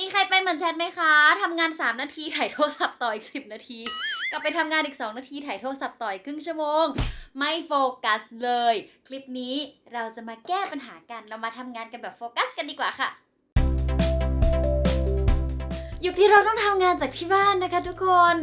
มีใครไปเหมือนแชทไหมคะ ทำงาน 3 นาทีถ่ายโทรศัพท์ต่ออีก 10 นาที กลับไปทำงานอีก 2 นาทีถ่ายโทรศัพท์ต่ออีกครึ่งชั่วโมง ไม่โฟกัสเลย คลิปนี้เราจะมาแก้ปัญหากัน เรามาทำงานกันแบบโฟกัสกันดีกว่าค่ะยุคที่เราต้องทำงานจากที่บ้านนะคะทุกคน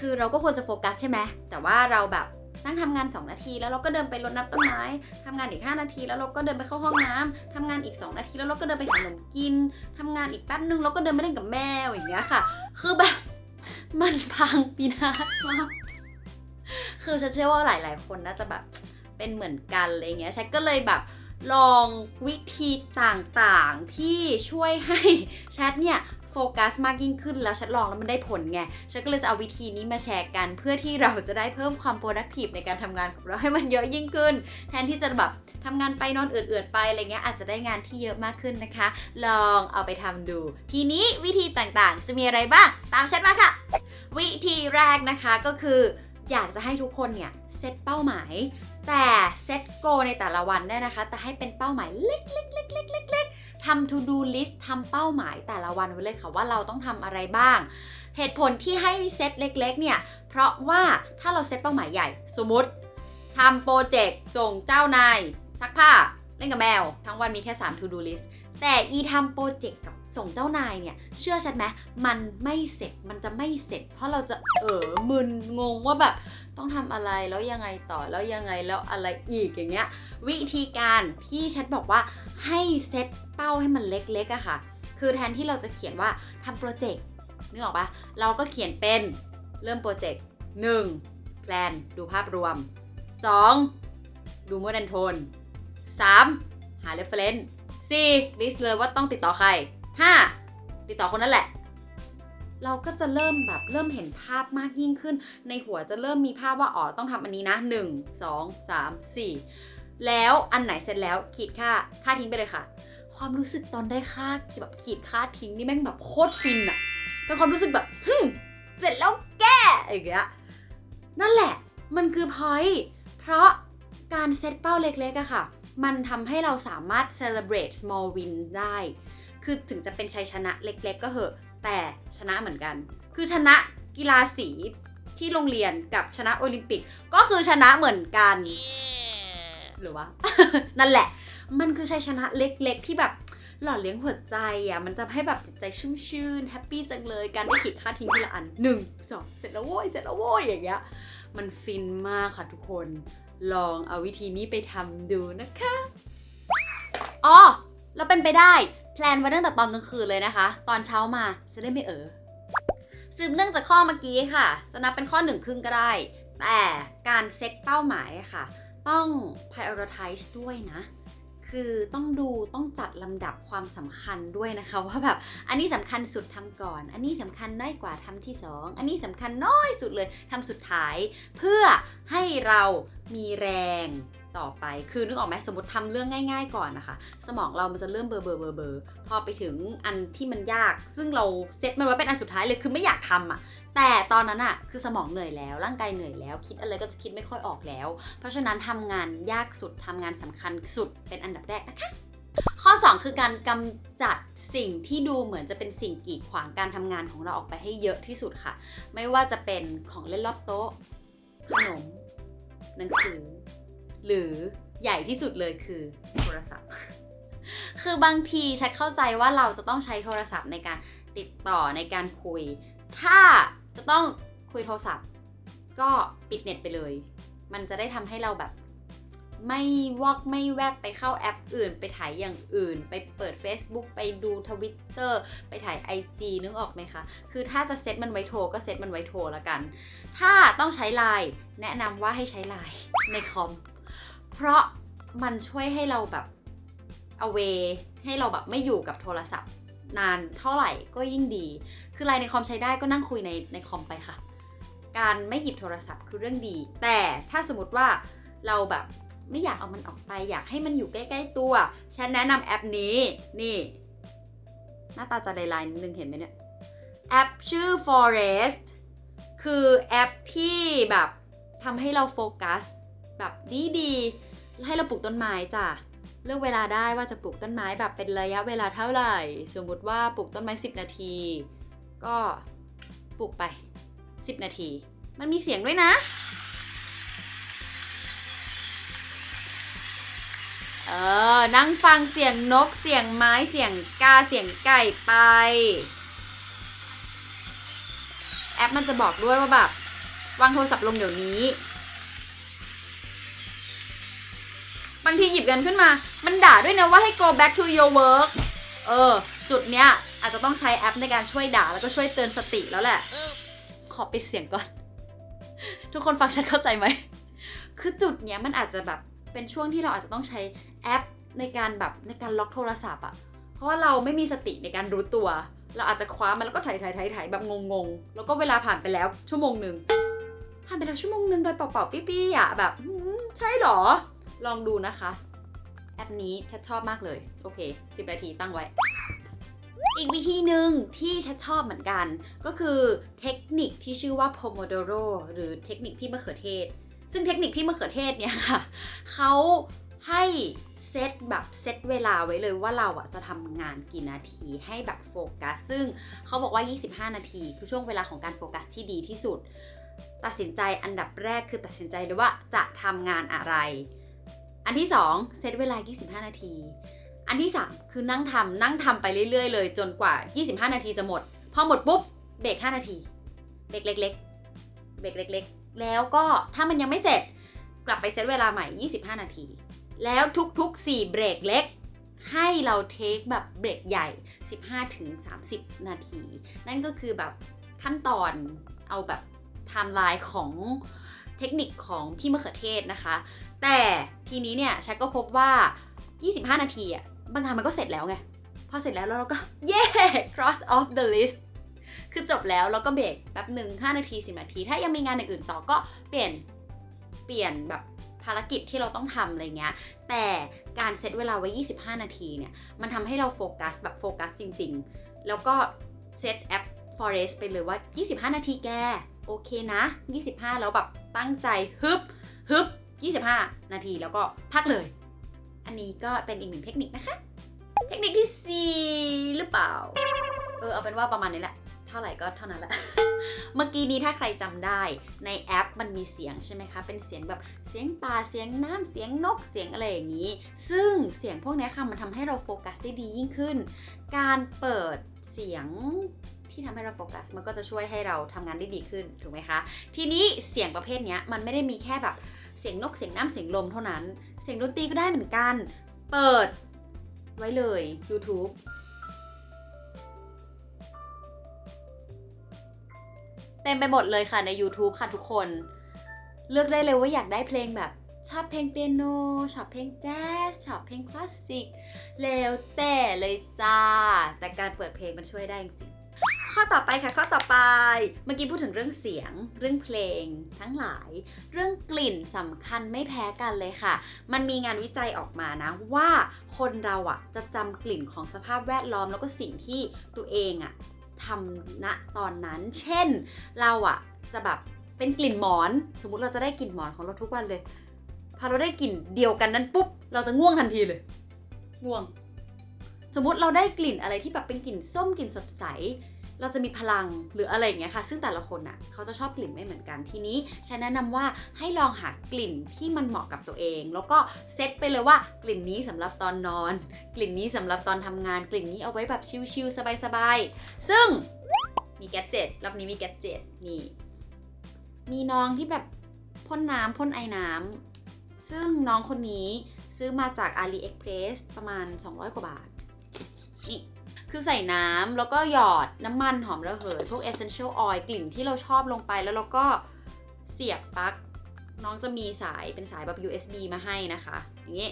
คือเราก็ควรจะโฟกัสใช่ไหม แต่ว่าเราแบบ นั่งทำงาน 2 นาที แล้วเราก็เดินไปรดน้ำต้นไม้ทำงานอีก 5 นาที แล้วเราก็เดินไปเข้าห้องน้ำทำงานอีก 2 นาที แล้วเราก็เดินไปหาขนมกินทำงานอีกแป๊บนึงแล้วก็เดินไปเล่นกับแมวอย่างเงี้ยค่ะ คือแบบมันพังปีนาศมากคือฉันเชื่อว่าหลาย ๆ คนน่าจะแบบเป็นเหมือนกันอะไรเงี้ยฉันก็เลยแบบลองวิธีต่างๆที่ช่วยให้แชทเนี่ย โฟกัสมากยิ่งขึ้นแล้วฉันลองแล้วมันได้ผลไง ฉันก็เลยจะเอาวิธีนี้มาแชร์กัน เพื่อที่เราจะได้เพิ่มความ productive ในการทำงานของเราให้มันเยอะยิ่งขึ้น แทนที่จะแบบทำงานไปนอนเอื่อยๆไปอะไรเงี้ยอาจจะได้งานที่เยอะมากขึ้นนะคะ ลองเอาไปทำดู ทีนี้วิธีต่างๆ จะมีอะไรบ้าง ตามฉันมาค่ะ วิธีแรกนะคะก็คือ อยากจะให้ทุกคนเนี่ยเซตเป้าหมายแต่เซตโกในแต่ละวันเนี่ยนะคะ แต่ให้เป็นเป้าหมายเล็กๆเล็กๆเล็กๆ ทำ to do list ทำเป้าหมายแต่ละวันไว้เลยค่ะว่าเราต้องทำอะไรบ้าง เหตุผลที่ให้เซตเล็กๆเนี่ย เพราะว่าถ้าเราเซตเป้าหมายใหญ่ สมมติทำโปรเจกต์ส่งเจ้านายซักผ้า เล่นกับแมว ทั้งวันมีแค่3 to do list แต่อีทำโปรเจกต์กับ ส่งเจ้านายเนี่ย เชื่อฉันไหมมันไม่เสร็จมันจะไม่เสร็จ เพราะเราจะเออมึนงงว่าแบบ ต้องทำอะไรแล้วยังไงต่อแล้วยังไงแล้วอะไรอีกอย่างเงี้ย วิธีการที่ฉันบอกว่าให้เซตเป้าให้มันเล็กๆอะค่ะ คือแทนที่เราจะเขียนว่าทำโปรเจกต์นึกออกปะเราก็เขียนเป็นเริ่มโปรเจกต์1แพลนดูภาพรวม 2 ดูโมเดนโทน 3 หา reference 4 list เลยว่าต้องติดต่อใคร 5 ติดต่อคนนั้นแหละ เราก็จะเริ่มแบบเริ่มเห็นภาพมากยิ่งขึ้น ในหัวจะเริ่มมีภาพว่าอ๋อต้องทำอันนี้นะ 1 2 3 4 แล้วอันไหนเสร็จแล้วขีดค่าค่าทิ้งไปเลยค่ะ ความรู้สึกตอนได้ค่าแบบขีดค่าทิ้งนี่แม่งแบบโคตรฟินอะเป็นความรู้สึกแบบฮึเสร็จแล้วแกอย่างเงี้ยนั่นแหละ มันคือพอยเพราะการเซตเป้าเล็กๆอะค่ะ มันทำให้เราสามารถ celebrate small win ได้ คือถึงจะเป็นชัยชนะเล็ก ๆ ก็เหอะ แต่ชนะเหมือนกัน คือชนะกีฬาสีที่โรงเรียนกับชนะโอลิมปิก ก็คือชนะเหมือนกัน หรือว่า นั่นแหละ มันคือชัยชนะเล็ก ๆ ที่แบบหล่อเลี้ยงหัวใจอะ มันจะให้แบบจิตใจชุ่มชื่นแฮปปี้จังเลย การได้ขีดค่าทิ้งทีละอันหนึ่งสองเสร็จแล้วโว้ย เสร็จแล้วโว้ย อย่างเงี้ย มันฟินมากค่ะทุกคน ลองเอาวิธีนี้ไปทำดูนะคะ อ๋อ แล้วเป็นไปได้ แพลนไว้ตั้งแต่ตอนกลางคืนเลยนะคะ ตอนเช้ามาจะได้ไม่เออสืบเนื่องจากข้อเมื่อกี้ค่ะ จะนับเป็นข้อหนึ่งครึ่งก็ได้ แต่การเซ็ตเป้าหมายค่ะ ต้อง prioritize ด้วยนะ คือต้องดูต้องจัดลำดับความสำคัญด้วยนะคะว่าแบบอันนี้สำคัญสุดทำก่อน อันนี้สำคัญน้อยกว่าทำที่สองอันนี้สำคัญน้อยสุดเลยทำสุดท้าย เพื่อให้เรามีแรง ต่อไป คือนึกออกไหมสมมติทำเรื่องง่าย ๆ ก่อนนะคะ สมองเรามันจะเริ่มเบลอเบลอเบลอเบลอพอไปถึงอันที่มันยาก ซึ่งเราเซตมันไว้เป็นอันสุดท้ายเลยคือไม่อยากทำอะ แต่ตอนนั้นอะคือสมองเหนื่อยแล้ว ร่างกายเหนื่อยแล้ว คิดอะไรก็จะคิดไม่ค่อยออกแล้ว เพราะฉะนั้นทำงานยากสุดทำงานสำคัญสุดเป็นอันดับแรกนะคะข้อ 2 คือการกำจัดสิ่งที่ดูเหมือนจะเป็นสิ่งกีดขวางการทำงานของเราออกไปให้เยอะที่สุดค่ะ ไม่ว่าจะเป็นของเล่นรอบโต๊ะ ขนม หนังสือ หรือใหญ่ที่สุดเลยคือโทรศัพท์ คือบางทีฉันเข้าใจว่าเราจะต้องใช้โทรศัพท์ในการติดต่อในการคุย ถ้าจะต้องคุยโทรศัพท์ ก็ปิดเน็ตไปเลย มันจะได้ทำให้เราแบบไม่วอกไม่แวบไปเข้าแอปอื่น ไปถ่ายอย่างอื่น ไปเปิด Facebook ไปดู Twitter ไปถ่าย IG นึกออกไหมคะ คือถ้าจะเซตมันไว้โทรก็เซตมันไว้โทรละกัน ถ้าต้องใช้ไลน์แนะนำว่าให้ใช้ไลน์ในคอม เพราะมันช่วยให้เราแบบ away ให้เราแบบไม่อยู่กับโทรศัพท์ นานเท่าไหร่ก็ยิ่งดี คือไลน์ในคอมใช้ได้ก็นั่งคุยในในคอมไปค่ะ การไม่หยิบโทรศัพท์คือเรื่องดี แต่ถ้าสมมติว่าเราแบบไม่อยากเอามันออกไป อยากให้มันอยู่ใกล้ ๆ ตัว ฉันแนะนำแอปนี้นี่ หน้าตาจะลายๆนิดนึงเห็นไหมเนี่ยแอปชื่อ Forest คือแอปที่แบบทำให้เราโฟกัส แบบดีๆให้เราปลูกต้นไม้จ้ะเลือกเวลาได้ว่าจะปลูกต้นไม้แบบเป็นระยะเวลาเท่าไหร่ สมมุติว่าปลูกต้นไม้ 10 นาที ก็ปลูกไป 10 นาที มันมีเสียงด้วยนะ เออ นั่งฟังเสียงนกเสียงไม้เสียงกาเสียงไก่ไป แอปมันจะบอกด้วยว่าแบบวางโทรศัพท์ลงเดี๋ยวนี้างทีหยิบกันขึ้นมา มันด่าด้วยนะว่าให้ go back to your work เออ จุดเนี้ยอาจจะต้องใช้แอปในการช่วยด่าแล้วก็ช่วยเตือนสติแล้วแหละ ขอปิดเสียงก่อน ทุกคนฟังฉันเข้าใจไหม คือจุดเนี้ยมันอาจจะแบบเป็นช่วงที่เราอาจจะต้องใช้แอปในการแบบในการล็อกโทรศัพท์อะเพราะว่าเราไม่มีสติในการรู้ตัว เราอาจจะคว้ามันแล้วก็ถ่ายถ่ายถ่ายถ่ายแบบงงๆ แล้วก็เวลาผ่านไปแล้วชั่วโมงหนึ่งผ่านไปแล้วชั่วโมงหนึ่งโดยเปล่าๆปี้ๆอะแบบใช่หรอ ลองดูนะคะ แอปนี้ชัดชอบมากเลย โอเค 10 นาทีตั้งไว้ อีกวิธีหนึ่งที่ชัดชอบเหมือนกัน ก็คือเทคนิคที่ชื่อว่า Pomodoro หรือเทคนิคพี่มะเขือเทศ ซึ่งเทคนิคพี่มะเขือเทศเนี่ยค่ะเขาให้เซตแบบเซตเวลาไว้เลยว่าเราอะจะทำงานกี่นาทีให้แบบโฟกัส ซึ่งเขาบอกว่า 25 นาที คือช่วงเวลาของการโฟกัสที่ดีที่สุด ตัดสินใจอันดับแรกคือตัดสินใจเลยว่าจะทำงานอะไร อันที่ 2 เซตเวลา 25 นาที อันที่ 3 คือนั่งทำนั่งทำไปเรื่อยๆ เลยจนกว่า 25 นาทีจะหมด พอหมดปุ๊บเบรก5นาทีเบรกเล็กๆเบรกเล็ก ๆ แล้วก็ถ้ามันยังไม่เสร็จกลับไปเซตเวลาใหม่ 25 นาที แล้วทุกๆ 4 เบรกเล็ก ให้เราเทคแบบเบรกใหญ่ 15-30 นาที นั่นก็คือแบบขั้นตอนเอาแบบไทม์ไลน์ของเทคนิคของพี่มะเขือเทศนะคะ แต่ทีนี้เนี่ยชักก็พบว่า 25 นาทีอะบางงานมันก็เสร็จแล้วไง พอเสร็จแล้วแล้วเราก็เย้ cross off the list คือจบแล้วแล้วก็เบรกแป๊บหนึ่ง5นาที 10 นาที ถ้ายังมีงานอื่นต่อก็เปลี่ยนเปลี่ยนแบบภารกิจที่เราต้องทำอะไรเงี้ย แต่การเซตเวลาไว้ 25 นาทีเนี่ย มันทำให้เราโฟกัสแบบโฟกัสจริง ๆ แล้วก็เซตแอป Forest ไปเลยว่า 25 นาทีแก โอเคนะ 25 แล้วแบบตั้งใจฮึบฮึบ 25 นาทีแล้วก็พักเลย อันนี้ก็เป็นอีกหนึ่งเทคนิคนะคะ เทคนิคที่ 4 หรือเปล่า เออเอาเป็นว่าประมาณนี้แหละ เท่าไหร่ก็เท่านั้นแหละ เมื่อกี้นี้ถ้าใครจำได้ในแอปมันมีเสียงใช่ไหมคะ เป็นเสียงแบบเสียงป่าเสียงน้ำเสียงนกเสียงอะไรอย่างนี้ ซึ่งเสียงพวกนี้ค่ะมันทำให้เราโฟกัสได้ดียิ่งขึ้น การเปิดเสียง ที่ทำให้เราโฟกัส มันก็จะช่วยให้เราทำงานได้ดีขึ้นถูกไหมคะ ทีนี้เสียงประเภทนี้มันไม่ได้มีแค่แบบเสียงนกเสียงน้ำเสียงลมเท่านั้น เสียงดนตรีก็ได้เหมือนกัน เปิดไว้เลย YouTube เต็มไปหมดเลยค่ะใน YouTube ค่ะทุกคน เลือกได้เลยว่าอยากได้เพลงแบบชอบเพลงเปียโน ชอบเพลงแจ๊ส ชอบเพลงคลาสสิก แล้วแต่เลยจ้า แต่การเปิดเพลงมันช่วยได้จริง ข้อต่อไปค่ะข้อต่อไป เมื่อกี้พูดถึงเรื่องเสียง เรื่องเพลง ทั้งหลาย เรื่องกลิ่นสำคัญไม่แพ้กันเลยค่ะ มันมีงานวิจัยออกมานะว่าคนเราอะจะจำกลิ่นของสภาพแวดล้อมแล้วก็สิ่งที่ตัวเองอะทำณตอนนั้น เช่น เราอะจะแบบเป็นกลิ่นหมอน สมมุติเราจะได้กลิ่นหมอนของเราทุกวันเลย พอเราได้กลิ่นเดียวกันนั้นปุ๊บ เราจะง่วงทันทีเลย ง่วง สมมุติเราได้กลิ่นอะไรที่แบบเป็นกลิ่นส้มกลิ่นสดใส เราจะมีพลังหรืออะไรอย่างเงี้ยค่ะ ซึ่งแต่ละคนอะเขาจะชอบกลิ่นไม่เหมือนกันทีนี้ฉันแนะนำว่าให้ลองหากลิ่นที่มันเหมาะกับตัวเอง แล้วก็เซตไปเลยว่ากลิ่นนี้สำหรับตอนนอน กลิ่นนี้สำหรับตอนทำงาน กลิ่นนี้เอาไว้แบบชิลๆสบายๆซึ่งมีแกดเจ็ตรอบนี้มีแกดเจ็ตนี่มีน้องที่แบบพ่นน้ำพ่นไอ้น้ำซึ่งน้องคนนี้ซื้อมาจาก AliExpress ประมาณ 200 กว่าบาท นี่ คือใส่น้ำแล้วก็หยอดน้ำมันหอมระเหยพวก essential oil กลิ่นที่เราชอบลงไปแล้วเราก็เสียบปลั๊กน้องจะมีสายเป็นสายแบบ USB มาให้นะคะ อย่างนี้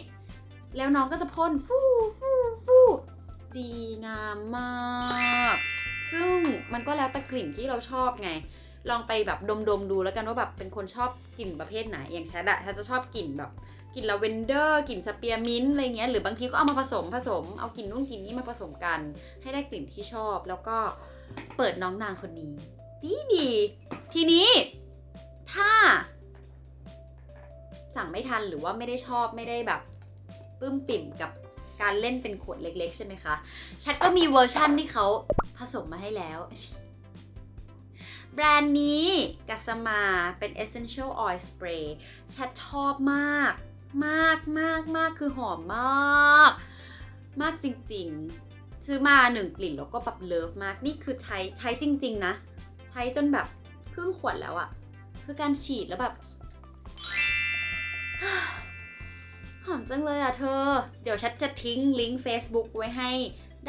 แล้วน้องก็จะพ่นฟูฟูฟูดีงามมาก ซึ่งมันก็แล้วแต่กลิ่นที่เราชอบไง ลองไปแบบดมๆดูแล้วกันว่าแบบเป็นคนชอบกลิ่นประเภทไหน อย่างแชทอะแชทจะชอบกลิ่นแบบ กลิ่นลาเวนเดอร์กลิ่นสเปียร์มินต์อะไรเงี้ยหรือบางทีก็เอามาผสมผสมเอากลิ่นนู่นกลิ่นนี้มาผสมกัน ให้ได้กลิ่นที่ชอบ แล้วก็เปิดน้องนางคนนี้ ดีดี ทีนี้ถ้า สั่งไม่ทันหรือว่าไม่ได้ชอบไม่ได้แบบปื้มปิ่มกับการเล่นเป็นขวดเล็ก ๆ ใช่ไหมคะแชทก็มีเวอร์ชั่นที่เขาผสมมาให้แล้วแบรนด์นี้กัสมาเป็น Essential Oil Spray แชทชอบมาก มากมากมากคือหอมมาก มากจริงๆ ซื้อมาหนึ่งกลิ่นแล้วก็แบบเลิฟมากนี่คือใช้ใช้จริง ๆ นะ ใช้จนแบบครึ่งขวดแล้วอะคือการฉีดแล้วแบบ หอมจังเลยอะเธอ เดี๋ยวฉันจะทิ้งลิงก์ Facebook ไว้ให้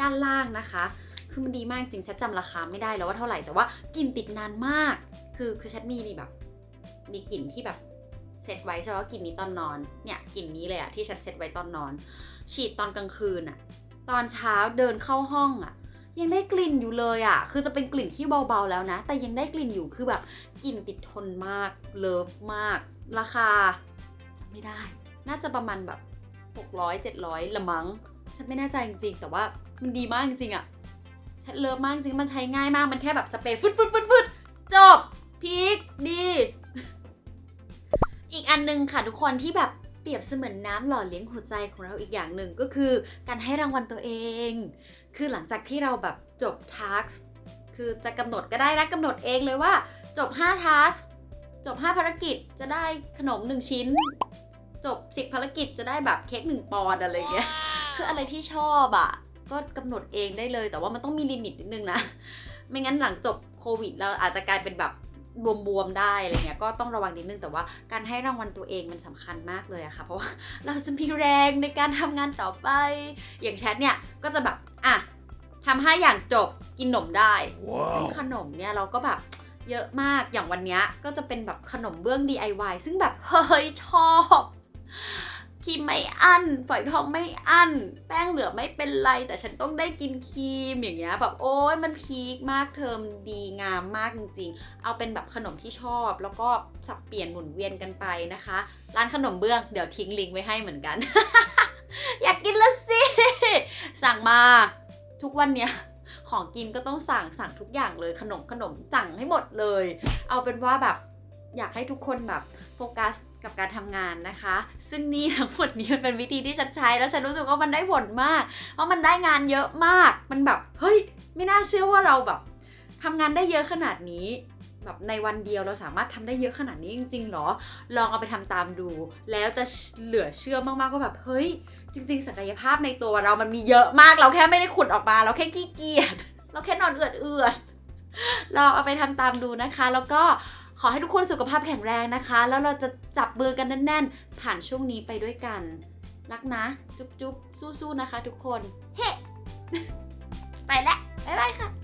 ด้านล่างนะคะ คือมันดีมากจริงฉันจำราคาไม่ได้แล้วว่าเท่าไหร่แต่ว่ากลิ่นติดนานมาก คือคือฉันมีนี่แบบ มีกลิ่นที่แบบ เซตไว้ใช่ไหมว่ากลิ่นนี้ตอนนอน เนี่ยกลิ่นนี้เลยอะที่ฉันเซตไว้ตอนนอน ฉีดตอนกลางคืนอะตอนเช้าเดินเข้าห้องอะยังได้กลิ่นอยู่เลยอะคือจะเป็นกลิ่นที่เบาๆแล้วนะ แต่ยังได้กลิ่นอยู่คือแบบกลิ่นติดทนมาก เลิฟมาก ราคา ไม่ได้ น่าจะประมาณแบบ600 700 ละมั้ง ฉันไม่แน่ใจจริงๆ แต่ว่ามันดีมากจริงๆอะฉันเลิฟมากจริง มันใช้ง่ายมาก มันแค่แบบสเปรย์ฟึดฟึดฟึดฟึดจบพีคดี อีกอันหนึงค่ะทุกคนที่แบบเปรียบเสมือนน้ำหล่อเลี้ยงหัวใจของเราอีกอย่างหนึ่งก็คือ การให้รางวัลตัวเอง คือหลังจากที่เราแบบจบทักคือจะกำหนดก็ได้นะกำหนดเองเลยว่า จบ5ทักจบ 5 ภารกิจจะได้ขนม 1 ชิ้น จบ 10 ภารกิจจะได้แบบเค้ก1ปอนด์อะไรเงี้ยคืออะไรที่ชอบอะ่ะ ก็กำหนดเองได้เลย แต่ว่ามันต้องมีลิมิตนิดนึงนะ ไม่งั้นหลังจบโควิดเราอาจจะกลายเป็นแบบ บวมๆได้อะไรเงี้ยก็ต้องระวังนิดนึงแต่ว่าการให้รางวัลตัวเองมันสำคัญมากเลยอะค่ะ เพราะว่าเราจะมีแรงในการทำงานต่อไป อย่างแชทเนี่ยก็จะแบบอะทำให้อย่างจบกินขนมได้ซึ่ง Wow. ขนมเนี่ยเราก็แบบเยอะมากอย่างวันเนี้ยก็จะเป็นแบบขนมเบื้อง DIY ซึ่งแบบเฮ้ยชอบ ครีมไม่อั้นฝอยทองไม่อั้น แป้งเหลือไม่เป็นไร แต่ฉันต้องได้กินครีมอย่างเงี้ยแบบโอ้ยมันพีคมากเทอมดีงามมากจริงๆ เอาเป็นแบบขนมที่ชอบ แล้วก็สับเปลี่ยนหมุนเวียนกันไปนะคะ ร้านขนมเบื้องเดี๋ยวทิ้งลิงก์ไว้ให้เหมือนกัน อยากกินละสิ สั่งมาทุกวันเนี้ยของกินก็ต้องสั่งสั่งทุกอย่างเลยขนมขนมสั่งให้หมดเลย เอาเป็นว่าแบบอยากให้ทุกคนแบบโฟกัส กับการทำงานนะคะ ซึ่งนี่ทั้งหมดนี้มันเป็นวิธีที่ฉันใช้แล้วฉันรู้สึกว่ามันได้ผลมาก เพราะมันได้งานเยอะมาก มันแบบเฮ้ยไม่น่าเชื่อว่าเราแบบทำงานได้เยอะขนาดนี้แบบในวันเดียวเราสามารถทำได้เยอะขนาดนี้จริงๆหรอ ลองเอาไปทำตามดู แล้วจะเหลือเชื่อมากๆว่าแบบเฮ้ย จริง ๆ ศักยภาพในตัวเรามันมีเยอะมาก เราแค่ไม่ได้ขุดออกมา เราแค่ขี้เกียจ เราแค่นอนเอือดเอือดลองเอาไปทำตามดูนะคะ แล้วก็ ขอให้ทุกคนสุขภาพแข็งแรงนะคะ แล้วเราจะจับมือกันแน่นๆ ผ่านช่วงนี้ไปด้วยกัน รักนะ จุ๊บๆสู้ๆนะคะ ทุกคน เฮ้ ไปแล้วบ๊ายบายค่ะ